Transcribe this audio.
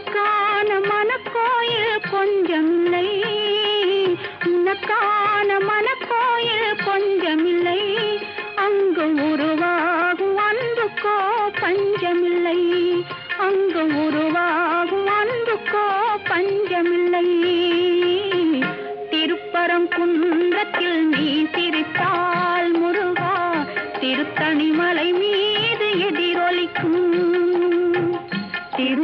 உனக்கான மனக்கோயில் கொஞ்சமில்லை. உனக்கான மனக்கோயில் கொஞ்சமில்லை. அங்கு உருவாகும் அன்புக்கோ பஞ்சமில்லை அங்கு உருவாகும் அன்புக்கோ பஞ்சமில்லை திருப்பரம் குன்றத்தில் நீ சிரித்தால் முருகா திருத்தணிமலை மீ